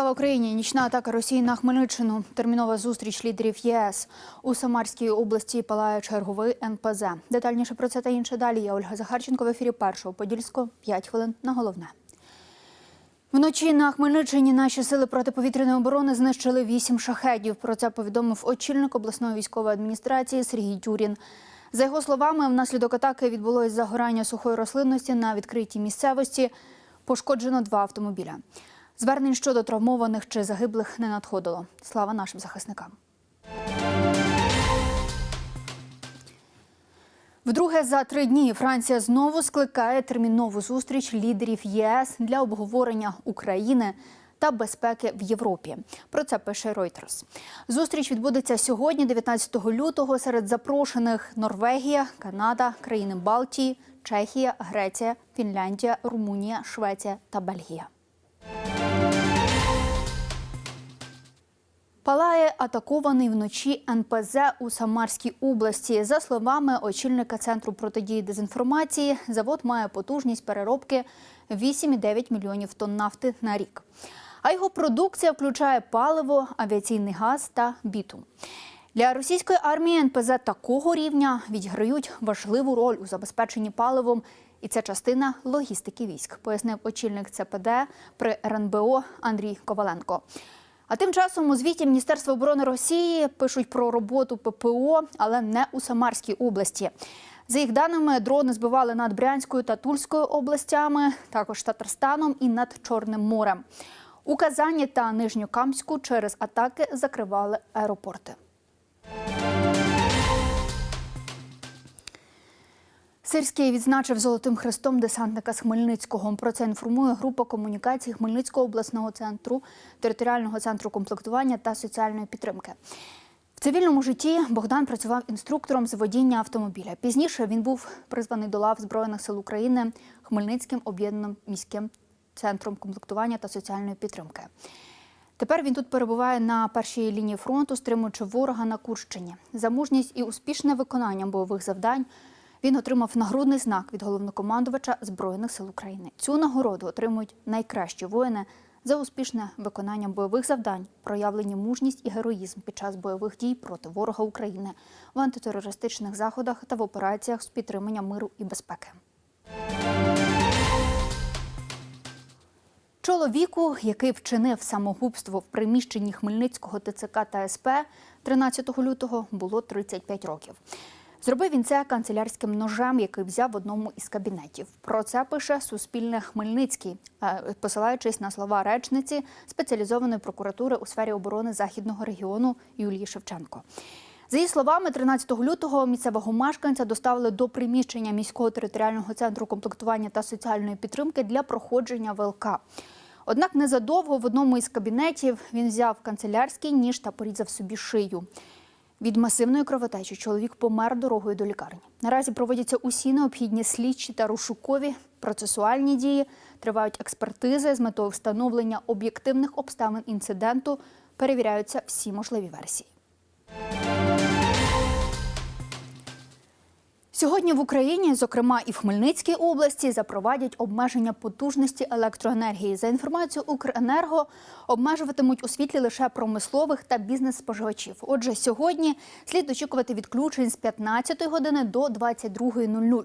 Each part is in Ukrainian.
Слава Україні! Нічна атака Росії на Хмельниччину. Термінова зустріч лідерів ЄС у Самарській області палає черговий НПЗ. Детальніше про це та інше далі. Я Ольга Захарченко в ефірі першого подільського. П'ять хвилин на головне. Вночі на Хмельниччині наші сили протиповітряної оборони знищили вісім шахедів. Про це повідомив очільник обласної військової адміністрації Сергій Тюрін. За його словами, внаслідок атаки відбулось загорання сухої рослинності на відкритій місцевості. Пошкоджено два автомобіля. Звернень щодо травмованих чи загиблих не надходило. Слава нашим захисникам. Вдруге за три дні Франція знову скликає термінову зустріч лідерів ЄС для обговорення України та безпеки в Європі. Про це пише Reuters. Зустріч відбудеться сьогодні, 19 лютого. Серед запрошених Норвегія, Канада, країни Балтії, Чехія, Греція, Фінляндія, Румунія, Швеція та Бельгія. Палає атакований вночі НПЗ у Самарській області. За словами очільника центру протидії дезінформації, завод має потужність переробки 8,9 мільйонів тонн нафти на рік. А його продукція включає паливо, авіаційний газ та бітум. Для російської армії НПЗ такого рівня відіграють важливу роль у забезпеченні паливом, і це частина логістики військ, пояснив очільник ЦПД при РНБО Андрій Коваленко. А тим часом у звіті Міністерства оборони Росії пишуть про роботу ППО, але не у Самарській області. За їх даними, дрони збивали над Брянською та Тульською областями, також Татарстаном і над Чорним морем. У Казані та Нижньокамську через атаки закривали аеропорти. Сирський відзначив золотим хрестом десантника з Хмельницького. Про це інформує група комунікацій Хмельницького обласного центру, територіального центру комплектування та соціальної підтримки. В цивільному житті Богдан працював інструктором з водіння автомобіля. Пізніше він був призваний до лав Збройних сил України Хмельницьким об'єднаним міським центром комплектування та соціальної підтримки. Тепер він тут перебуває на першій лінії фронту, стримуючи ворога на Курщині. За мужність і успішне виконання бойових завдань він отримав нагрудний знак від головнокомандувача Збройних сил України. Цю нагороду отримують найкращі воїни за успішне виконання бойових завдань, проявлені мужність і героїзм під час бойових дій проти ворога України в антитерористичних заходах та в операціях з підтримання миру і безпеки. Чоловіку, який вчинив самогубство в приміщенні Хмельницького ТЦК та СП 13 лютого, було 35 років. Зробив він це канцелярським ножем, який взяв в одному із кабінетів. Про це пише Суспільне Хмельницький, е, посилаючись на слова речниці спеціалізованої прокуратури у сфері оборони західного регіону Юлії Шевченко. За її словами, 13 лютого місцевого мешканця доставили до приміщення міського територіального центру комплектування та соціальної підтримки для проходження ВЛК. Однак незадовго в одному із кабінетів він взяв канцелярський ніж та порізав собі шию. Від масивної кровотечі чоловік помер дорогою до лікарні. Наразі проводяться усі необхідні слідчі та розшукові процесуальні дії. Тривають експертизи з метою встановлення об'єктивних обставин інциденту. Перевіряються всі можливі версії. Сьогодні в Україні, зокрема і в Хмельницькій області, запровадять обмеження потужності електроенергії. За інформацією Укренерго, обмежуватимуть у світлі лише промислових та бізнес-споживачів. Отже, сьогодні слід очікувати відключень з 15 години до 22.00.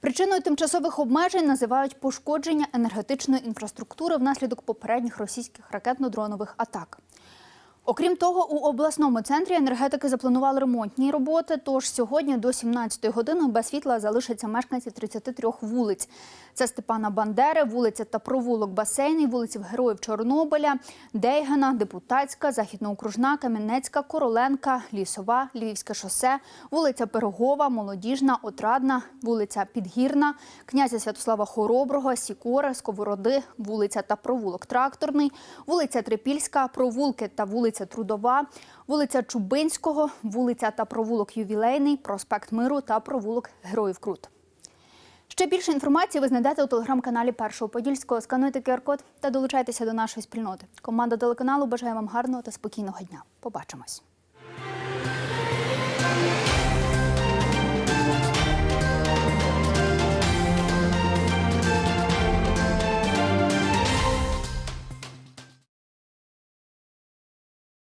Причиною тимчасових обмежень називають пошкодження енергетичної інфраструктури внаслідок попередніх російських ракетно-дронових атак. Окрім того, у обласному центрі енергетики запланували ремонтні роботи. Тож сьогодні до 17-ї години без світла залишаться мешканці 33 вулиць. Це Степана Бандери, вулиця та провулок Басейний, вулиці Героїв Чорнобиля, Дейгана, Депутатська, Західноокружна, Кам'янецька, Короленка, Лісова, Львівське шосе, вулиця Пирогова, Молодіжна, Отрадна, вулиця Підгірна, князя Святослава Хороброго, Сікора, Сковороди, вулиця та провулок Тракторний, вулиця Трипільська, провулки та вулиця Трудова, вулиця Чубинського, вулиця та провулок Ювілейний, проспект Миру та провулок Героїв Крут. Ще більше інформації ви знайдете у телеграм-каналі Першого Подільського. Скануйте QR-код та долучайтеся до нашої спільноти. Команда телеканалу бажає вам гарного та спокійного дня. Побачимось.